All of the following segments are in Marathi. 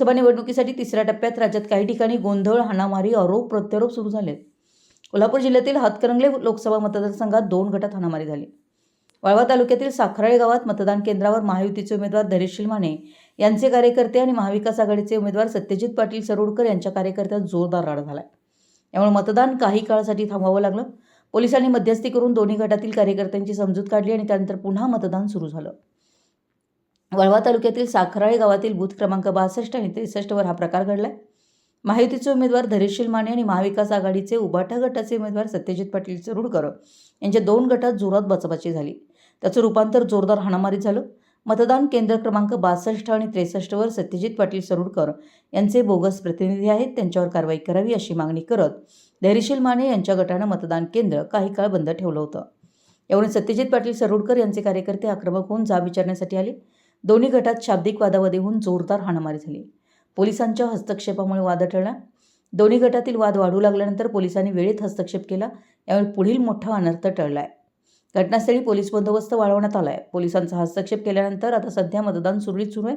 लोकसभा निवडणुकीसाठी तिसऱ्या टप्प्यात राज्यात काही ठिकाणी गोंधळ हाणामारी आरोप प्रत्यारोप सुरू झाले. कोल्हापूर जिल्ह्यातील हातकरंगले लोकसभा मतदारसंघात दोन गटात हाणामारी झाली. वाळवा तालुक्यातील साखराळे गावात मतदान केंद्रावर महायुतीचे उमेदवार धैर्यशील माने यांचे कार्यकर्ते आणि महाविकास आघाडीचे उमेदवार सत्यजित पाटील सरोडकर यांच्या कार्यकर्त्यात जोरदार राडा झाला यामुळे मतदान काही काळासाठी थांबवावं लागलं. पोलिसांनी मध्यस्थी करून दोन्ही गटातील कार्यकर्त्यांची समजूत काढली आणि त्यानंतर पुन्हा मतदान सुरू झालं. वळवा तालुक्यातील साखराळे गावातील बूथ क्रमांक बासष्ट आणि त्रेसष्टवर हा प्रकार घडलाय. महायुतीचे उमेदवार धैर्यशील माने आणि महाविकास आघाडीचे उबाटा गटाचे उमेदवार सत्यजित पाटील चरुडकर यांच्या दोन गटात जोरात बचाबाची झाली. त्याचं रूपांतर जोरदार हाणामारीत झालं. मतदान केंद्र क्रमांक बासष्ट आणि त्रेसष्टवर सत्यजित पाटील सरुडकर यांचे बोगस प्रतिनिधी आहेत. त्यांच्यावर कारवाई करावी अशी मागणी करत धैर्यशील माने यांच्या गटानं मतदान केंद्र काही काळ बंद ठेवलं होतं. यावरून सत्यजित पाटील सरुडकर यांचे कार्यकर्ते आक्रमक होऊन जाब विचारण्यासाठी आले. दोन्ही गटात शाब्दिक वादावादी होऊन जोरदार हाणामारी झाली. पोलिसांच्या हस्तक्षेपामुळे वाद टळला दोन्ही गटातील वाद वाढू लागल्यानंतर पोलिसांनी वेळेत हस्तक्षेप केला यामुळे पुढील मोठा अनर्थ टळला आहे घटनास्थळी पोलीस बंदोबस्त वाढवण्यात आहे पोलिसांचा हस्तक्षेप केल्यानंतर आता सध्या मतदान सुरळीत सुरू आहे.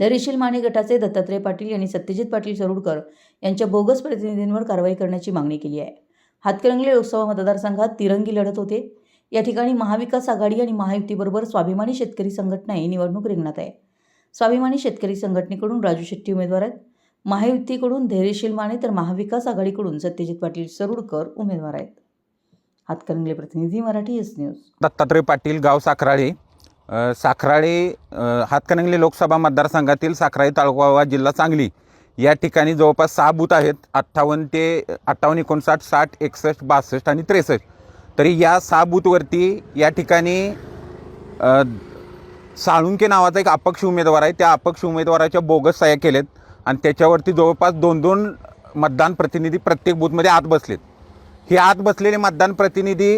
धैर्यशील माने गटाचे दत्तात्रय पाटील यांनी सत्यजित पाटील सरुडकर यांच्या बोगस प्रतिनिधींवर कारवाई करण्याची मागणी केली आहे. हातकणंगले लोकसभा मतदारसंघात तिरंगी लढत होते. या ठिकाणी महाविकास आघाडी आणि महायुतीबरोबर स्वाभिमानी शेतकरी संघटना ही निवडणूक रिंगणात आहे. स्वाभिमानी शेतकरी संघटनेकडून राजू शेट्टी उमेदवार आहेत. महायुतीकडून धैर्यशील माने तर महाविकास आघाडीकडून सत्यजित पाटील सरुडकर उमेदवार आहेत. हातकणंगले प्रतिनिधी मराठी एस न्यूज. दत्तात्रय पाटील गाव साखराळे साखराळे हातकणंगले लोकसभा मतदारसंघातील साखराळे तालुका जिल्हा सांगली. या ठिकाणी जवळपास सहा बूथ आहेत. अठ्ठावन्न ते अठ्ठावन्न एकोणसाठ साठ एकसष्ट बासष्ट आणि त्रेसष्ट. तरी या सहा बूथवरती या ठिकाणी साळुंके नावाचा एक अपक्ष उमेदवार आहे. त्या अपक्ष उमेदवाराच्या बोगस सह्या केलेत आणि त्याच्यावरती जवळपास दोन दोन मतदान प्रतिनिधी प्रत्येक बूथमध्ये आत बसलेत. हे आत बसलेले मतदान प्रतिनिधी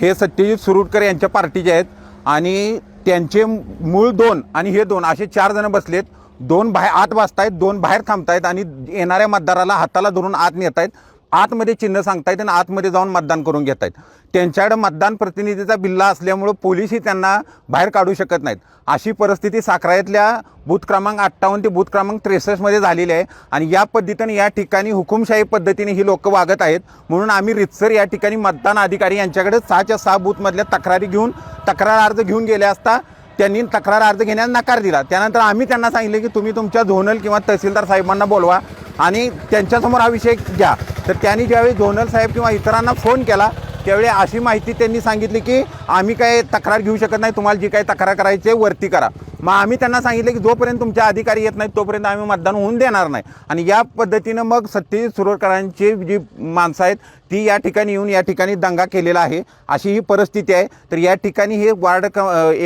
हे सत्यजित सुरुटकर यांच्या पार्टीचे आहेत आणि त्यांचे मूळ दोन आणि हे दोन असे चार जण बसलेत. दोन बाहेर आत बसतायत दोन बाहेर थांबतायत आणि येणाऱ्या मतदाराला हाताला धरून आत नेत आहेत आतमध्ये चिन्ह सांगतायत आणि आतमध्ये जाऊन मतदान करून घेत आहेत त्यांच्याकडे मतदान प्रतिनिधीचा बिल्ला असल्यामुळं पोलीसही त्यांना बाहेर काढू शकत नाहीत. अशी परिस्थिती साखरायतल्या बूथ क्रमांक अठ्ठावन्न ते बूथ क्रमांक त्रेसष्टमध्ये झालेली आहे आणि या पद्धतीने या ठिकाणी हुकुमशाही पद्धतीने ही लोक वागत आहेत. म्हणून आम्ही रितसर या ठिकाणी मतदान अधिकारी यांच्याकडे सहाच्या सहा बूथमधल्या तक्रारी घेऊन तक्रार अर्ज घेऊन गेले असता त्यांनी तक्रार अर्ज घेण्यास नकार दिला. त्यानंतर आम्ही त्यांना सांगितले की तुम्ही तुमच्या झोनल किंवा तहसीलदार साहेबांना बोलवा. आणि त्यांच्यासमोर हा विषय घ्या. तर त्यांनी ज्यावेळी झोनल साहेब किंवा इतरांना फोन केला त्यावेळी अशी माहिती त्यांनी सांगितली की आम्ही काय तक्रार घेऊ शकत नाही तुम्हाला जी काही तक्रार करायची आहे वरती करा. मग आम्ही त्यांना सांगितलं की जोपर्यंत तुमच्या अधिकारी येत नाहीत तोपर्यंत आम्ही मतदान होऊन देणार नाही. आणि या पद्धतीनं मग सत्यजित सुरळकरांची जी माणसं आहेत ती या ठिकाणी येऊन या ठिकाणी दंगा केलेला आहे. अशी ही परिस्थिती आहे. तर या ठिकाणी हे वार्ड क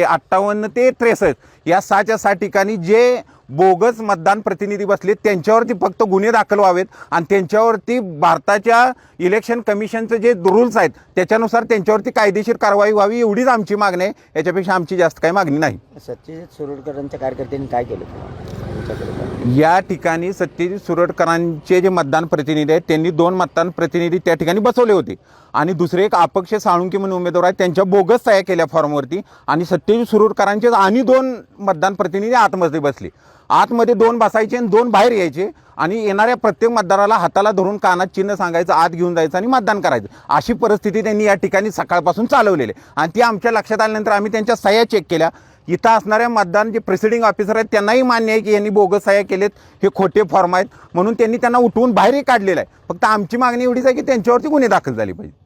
अठ्ठावन्न ते त्रेसष्ट या सहाच्या सहा ठिकाणी जे बोगस मतदान प्रतिनिधी बसले त्यांच्यावरती फक्त गुन्हे दाखल व्हावेत आणि त्यांच्यावरती भारताच्या इलेक्शन कमिशनचं जे रूल्स आहेत त्याच्यानुसार त्यांच्यावरती कायदेशीर कारवाई व्हावी एवढीच आमची मागणी आहे. याच्यापेक्षा आमची जास्त काही मागणी नाही. सत्यजित सुरडकरांच्या कार्यकर्त्यांनी काय केलं? तुमच्याकडे? या ठिकाणी सत्यजित सुरटकरांचे जे मतदान प्रतिनिधी आहेत त्यांनी दोन मतदान प्रतिनिधी त्या ठिकाणी बसवले होते. आणि दुसरे एक अपक्ष साळुंकी म्हणून उमेदवार आहेत त्यांच्या बोगस सह्या केल्या फॉर्मवरती. आणि सत्यजित सुरटकरांचे आणि दोन मतदान प्रतिनिधी आतमध्ये बसले. आतमध्ये दोन बसायचे आणि दोन बाहेर यायचे. आणि येणाऱ्या प्रत्येक मतदाराला हाताला धरून कानात चिन्ह सांगायचं आत घेऊन जायचं आणि मतदान करायचं. अशी परिस्थिती त्यांनी या ठिकाणी सकाळपासून चालवलेली आहे. आणि ती आमच्या लक्षात आल्यानंतर आम्ही त्यांच्या सह्या चेक केल्या. इथं असणाऱ्या मतदान जे प्रिसिडिंग ऑफिसर आहेत त्यांनाही मान्य आहे की यांनी बोगस सह्या केलेत हे खोटे फॉर्म आहेत. म्हणून त्यांनी त्यांना उठवून बाहेरही काढलेलं आहे. फक्त आमची मागणी एवढीच आहे की त्यांच्यावरती गुन्हे दाखल झाले पाहिजे